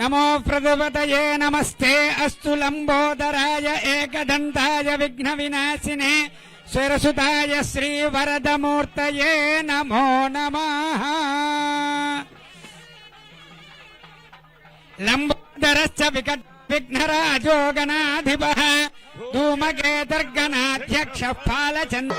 నమో ప్రదుపతయే నమస్తే. అస్తు లంబోదరాయ ఏకదంతాయ విఘ్న వినాశినే శిరసుతాయ శ్రీ వరదమూర్తయే నమో నమ. లంబోదరశ్చ వికట్ విఘ్నరాజో గణాధిప ధూమకేతర్గణాధ్యక్ష పాలచంద్ర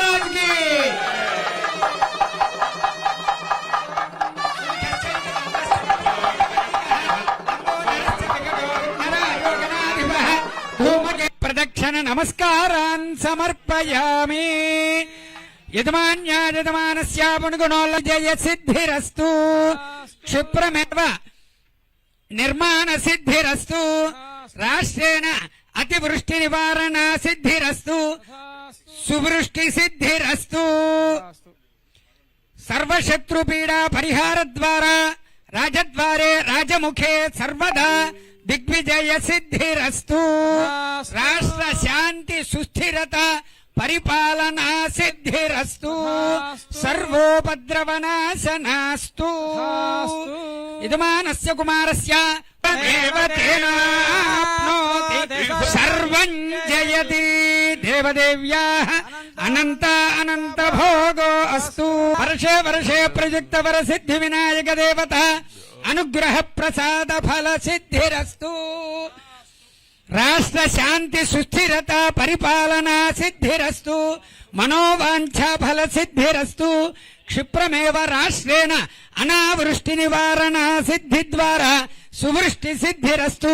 ప్రదక్షిణ నమస్కారాన్ సమర్పయామి. యజమాన్యా యజమానస్యాపుణుగుణోల్ల జయ సిద్ధిరస్తు. క్షిప్రమేవ నిర్మాణ సిద్ధిరస్తు. రాష్ట్రేణ అతివృష్టి నివారణ సిద్ధిరస్తు. సువృష్టి సిద్ధిరస్తు. సర్వశత్రుపీడా పరిహార ద్వారా రాజద్వారే రాజముఖే సర్వదా. దిగ్విజయ సిద్ధిరస్తు రాష్ట్ర శాంతి సుస్థిరత పరిపాలనా సిద్ధిరస్తు సర్వోపద్రవనాశనాస్తు. యజమానస్య కుమారస్య దేవతేనాప్నోతి సర్వం జయతి. దేవదేవ్యా అనంత అనంత భోగో అస్తు వర్షే వర్షే ప్రయుక్త వర సిద్ధి వినాయక దేవత అనుగ్రహ ప్రసాద ఫల సిద్ధిరస్తు రాష్ట్ర శాంతి సుస్థిరత పరిపాలనా సిద్ధిరస్తు మనోవాంఛ ఫల సిద్ధిరస్తు క్షిప్రమేవ రాష్ట్రేణ అనావృష్టి నివారణ సిద్ధి ద్వారా సువృష్టి సిద్ధిరస్తు